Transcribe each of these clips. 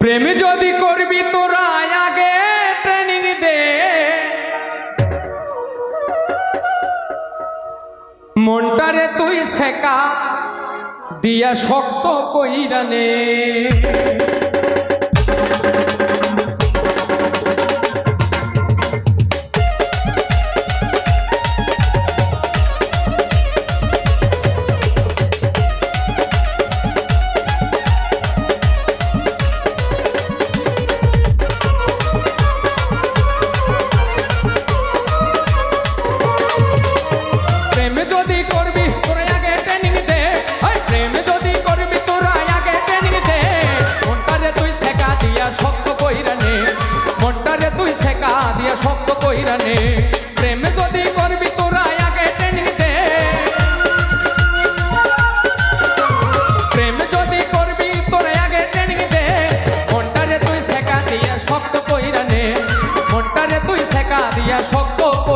প্রেম যদি করবি তোরা আগে ট্রেনিং দে। মনটারে তুই শেখা দিয়া শক্ত কইরানে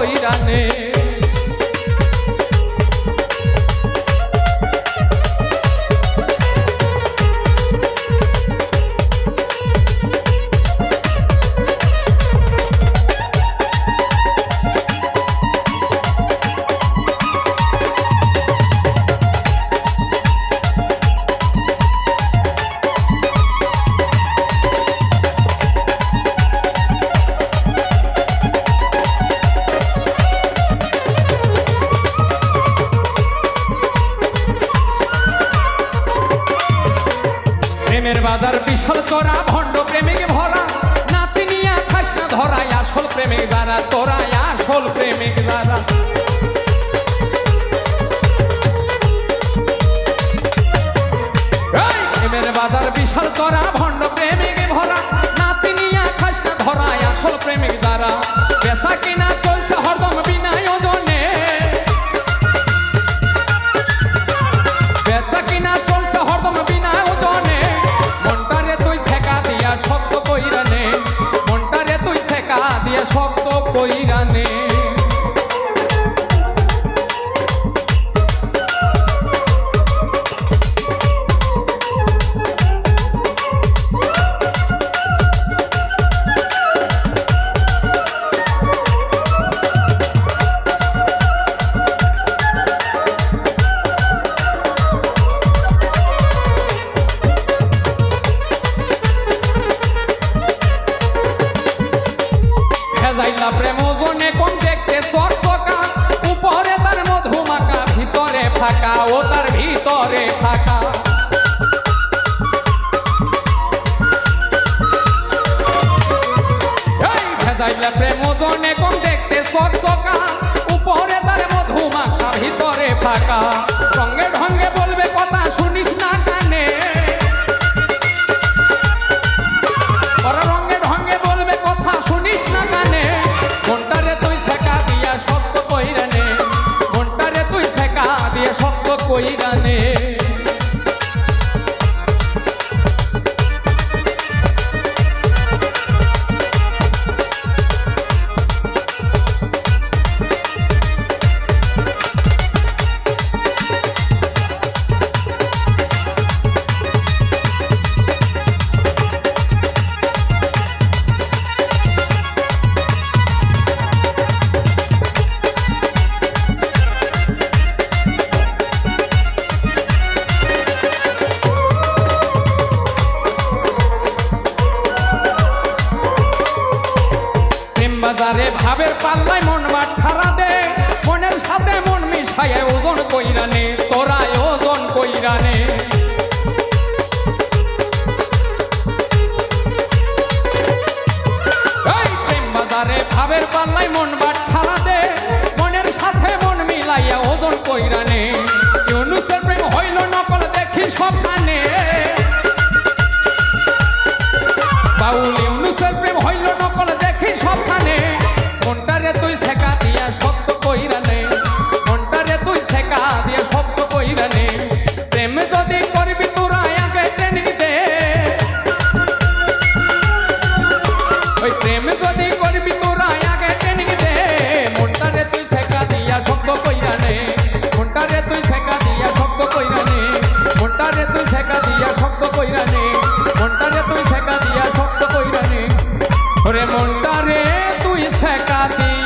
কইরানে বিশাল চড়া ভণ্ড প্রেমিক ভরা। নাচি নিয়ে খাস না ধরাই আসল প্রেমিক যারা, তোরাই আসল প্রেমিক যারা। বাজার বিশাল চড়া ভণ্ড ভেজাইলা প্রেম ওজনে কোন দেখতে চকচকা উপরে তার মধুমাকা ভিতরে ফাঁকা, ও তার ভিতরে ফাঁকা। প্রেম ওজনে কোন দেখতে চকচকা উপরে তার মধুমাকা ভিতরে ফাঁকা। কইরানে বাজারে ভাবের পাল্লায় মন বাট খারা দে। মনের সাথে মন মিশায় ওজন কইরানে তোরাই ওজন কইরানে ভাবের পাল্লায় মন বাট খারা দে। মনের সাথে মন মিলাইয়া ওজন কইরানে মনটারে তুই সেকা দিয়া শব্দ কইরা নে। মনটারে তুই সেকা দিয়া শব্দ কইরা নে। মনটারে তুই সেকা দিয়া শব্দ কইরা নে। ওরে মনটারে তুই সেকা দিয়া